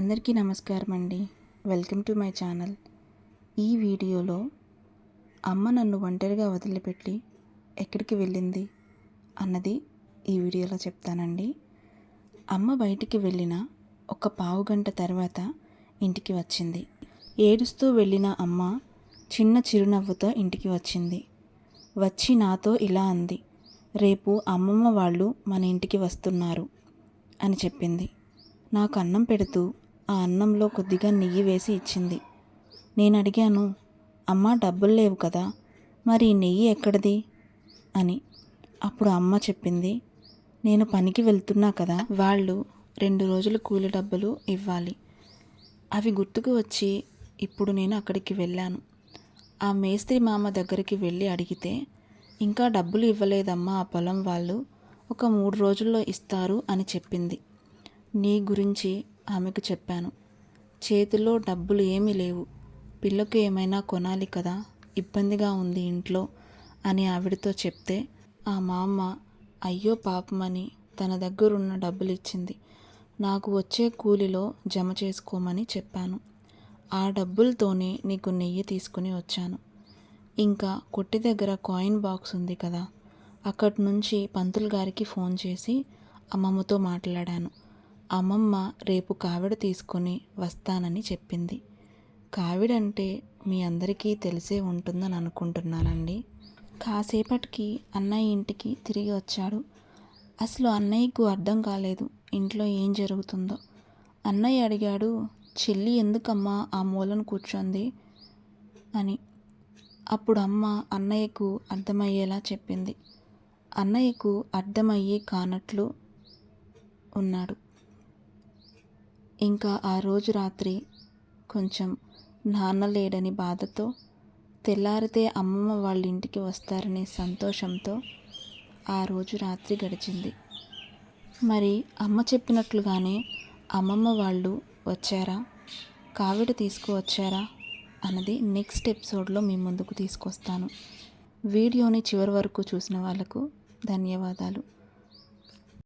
అందరికీ నమస్కారం అండి. Welcome to my channel. ఈ వీడియోలో అమ్మ నన్ను ఒంటరిగా వదిలిపెట్టి ఎక్కడికి వెళ్ళింది అన్నది ఈ వీడియోలో చెప్తానండి. అమ్మ బయటికి వెళ్ళిన ఒక పావు గంట తర్వాత ఇంటికి వచ్చింది. ఏడుస్తూ వెళ్ళిన అమ్మ చిన్న చిరునవ్వుతో ఇంటికి వచ్చింది. వచ్చి నాతో ఇలా అంది రేపు అమ్మమ్మ వాళ్ళు మన ఇంటికి వస్తున్నారు అని చెప్పింది. నాకు అన్నం పెడుతూ ఆ అన్నంలో కొద్దిగా నెయ్యి వేసి ఇచ్చింది. నేను అడిగాను అమ్మ డబ్బులు లేవు కదా మరి నెయ్యి ఎక్కడిది? అని. అప్పుడు అమ్మ చెప్పింది నేను పనికి వెళ్తున్నా కదా వాళ్ళు రెండు రోజులు కూలి డబ్బులు ఇవ్వాలి. అవి గుర్తుకు వచ్చి ఇప్పుడు నేను అక్కడికి వెళ్ళాను. ఆ మేస్త్రి మామ దగ్గరికి వెళ్ళి అడిగితే ఇంకా డబ్బులు ఇవ్వలేదమ్మా ఆ పొలం వాళ్ళు ఒక మూడు రోజుల్లో ఇస్తారు అని చెప్పింది. నీ గురించి ఆమెకు చెప్పాను. చేతిలో డబ్బులు ఏమీ లేవు. పిల్లకు ఏమైనా కొనాలి కదా? ఇబ్బందిగా ఉంది ఇంట్లో అని ఆవిడతో చెప్తే ఆ మామ అయ్యో పాపమని తన దగ్గరున్న డబ్బులు ఇచ్చింది నాకు వచ్చే కూలిలో జమ చేసుకోమని చెప్పాను. ఆ డబ్బులతోనే నీకు నెయ్యి తీసుకుని వచ్చాను. ఇంకా కొట్టి దగ్గర కాయిన్ బాక్స్ ఉంది కదా? అక్కడి నుంచి పంతులు గారికి ఫోన్ చేసి అమ్మమ్మతో మాట్లాడాను. అమ్మమ్మ రేపు కావిడ తీసుకొని వస్తానని చెప్పింది. కావిడంటే మీ అందరికీ తెలిసే ఉంటుందని అనుకుంటున్నానండి. కాసేపటికి అన్నయ్య ఇంటికి తిరిగి వచ్చాడు. అసలు అన్నయ్యకు అర్థం కాలేదు ఇంట్లో ఏం జరుగుతుందో. అన్నయ్య అడిగాడు చెల్లి ఎందుకమ్మా ఆ మూలను కూర్చొంది? అని. అప్పుడు అమ్మ అన్నయ్యకు అర్థమయ్యేలా చెప్పింది. అన్నయ్యకు అర్థమయ్యి కానట్లు ఉన్నాడు. ఇంకా ఆ రోజు రాత్రి కొంచెం నాన్న లేడని బాధతో తెల్లారితే అమ్మమ్మ వాళ్ళ ఇంటికి వస్తారనే సంతోషంతో ఆ రోజు రాత్రి గడిచింది. మరి అమ్మ చెప్పినట్లుగానే అమ్మమ్మ వాళ్ళు వచ్చారా? కావిడ తీసుకువచ్చారా? అన్నది నెక్స్ట్ ఎపిసోడ్లో మీ ముందుకు తీసుకొస్తాను. వీడియోని చివరి వరకు చూసిన వాళ్ళకు ధన్యవాదాలు.